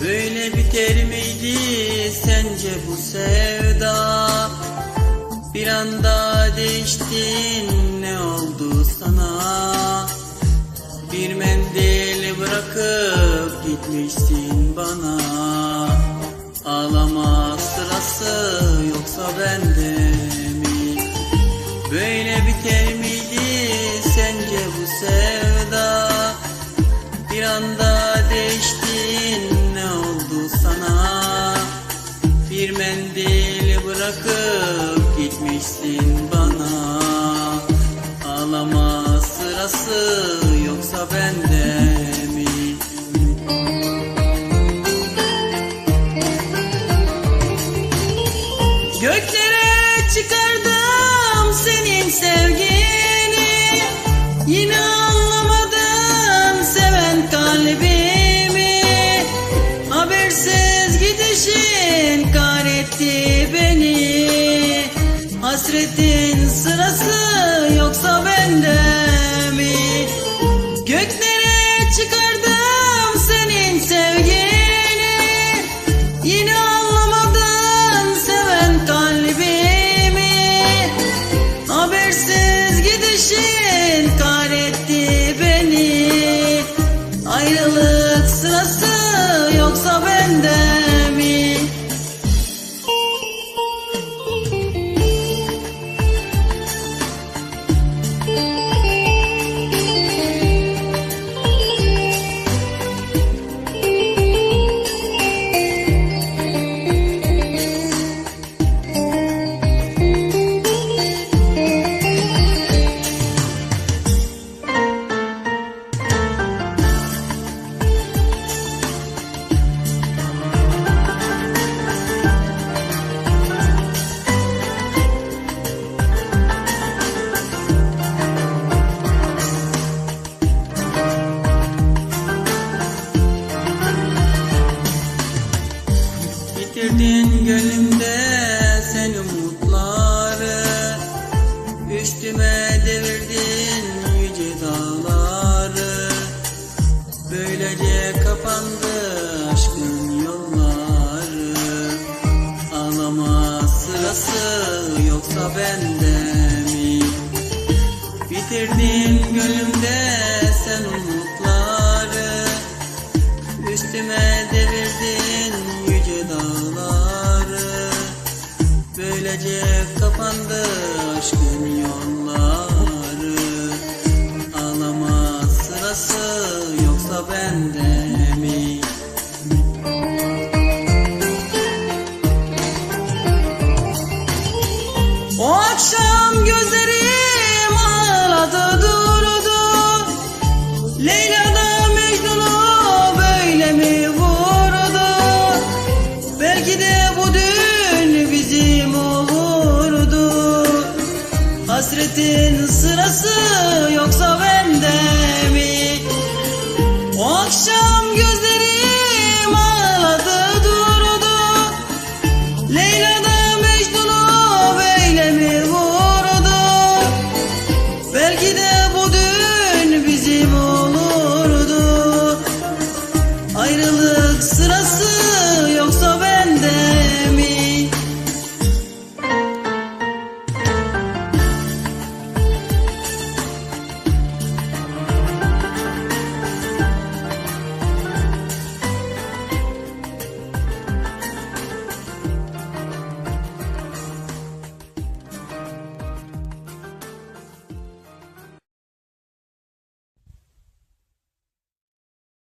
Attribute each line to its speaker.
Speaker 1: biter miydi sence bu sevda? Bir anda değiştin ne oldu sana? Bir mendil bırakıp gitmişsin bana Ağlama sırası yoksa bende mi? Böyle biter miydi sence bu sevda? Bir anda değiştin mendil bırakıp gitmişsin. bana Hasretin sırası yoksa bende Bitirdin gönlümde sen umutları Üstüme devirdin yüce dağları Böylece kapandı aşkın yolları Ağlama sırası yoksa bende mi? O akşam gözlerim Belki de bu dün bizim olurdu. Hasretin sırası yoksa bende